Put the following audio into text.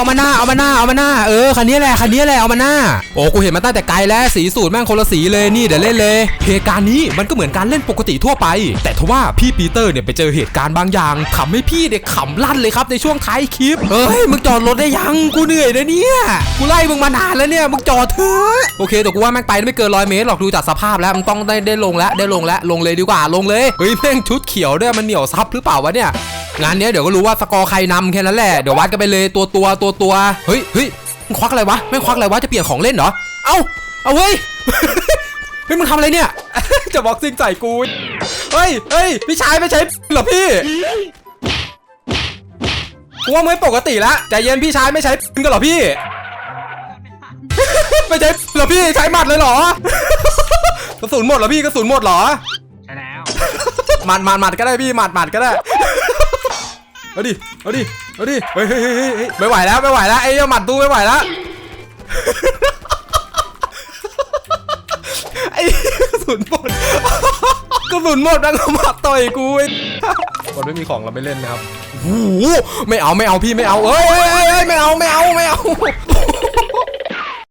เอามาหน้าเอามาหน้าเอามาหน้าเออคันนี้แหละคันนี้แหละเอามาหน้าโอ้กูเห็นมาตั้งแต่ไกลแล้วสีสูตรแม่งคนละสีเลยนี่เดี๋ยวเล่นเลยเหตุการณ์นี้มันก็เหมือนการเล่นปกติทั่วไป แต่ทว่าพี่ปีเตอร์เนี่ยไปเจอเหตุการณ์บางอย่างทำให้พี่เนี่ยขำลั่นเลยครับในช่วงท้ายคลิปเฮ้ยมึงจอดรถได้ยังกูเหนื่อยนะเนี่ยกูไล่มึงมานานแล้วเนี่ยมึงจอดเถอะโอเคแต่กูว่าแม่งไปไม่เกินร้อยเมตรหรอกดูจากสภาพแล้วมึงต้องได้ได้ลงแล้วได้ลงแล้วลงเลยดีกว่าลงเลยเฮ้ยแม่งชุดเขียวด้วยมันเหนียวซับหรือเปล่าวะเนี่ย งานเนี้ยเดี๋ยวก็รู้ว่าสกอร์ใครนำแค่นั้นแหละเดี๋ยววัดกันไปเลยตัวตัวตัวตัวเฮ้ยเฮ้ยมึงควักอะไรวะไม่งควักอะไรวะจะเปลี่ยนของเล่นเหรอเอ้าเอาเฮ้ยเฮ้ยมึงทำอะไรเนี่ย จะบ็อกซิ่งใส่กูเฮ้ยเฮ้ยพี่ชายไม่ใช่เหรอพี่กูว่ามึงไม่ปกติละใจเย็นพี่ชายไม่ใช้กันเหรอพี่ ไม่ใช่เหรอพี่ใช้หมัดเลยเหรอกระสุนหมดเหรอพี่กระสุนหมดเหรอ ใช่แล้ว หมัดหมัดหมัดก็ได้พี่หมัดหมัดก็ได้ เอาดิเอาดิเอาดิเฮ้ยเฮ้ยเฮ้ยเฮ้ยไม่ไหวแล้วไม่ไหวแล้วไอ้เหี้ยหมัดตู้ไม่ไหวแล้วไอ้กระสุนหมดกระสุนหมดแล้วก็มาต่อยกูไอ้คนไม่มีของเราไม่เล่นนะครับโอ้โหไม่เอาไม่เอาพี่ไม่เอาเอ้ยเอ้ยเอ้ยไม่เอาไม่เอาไม่เอา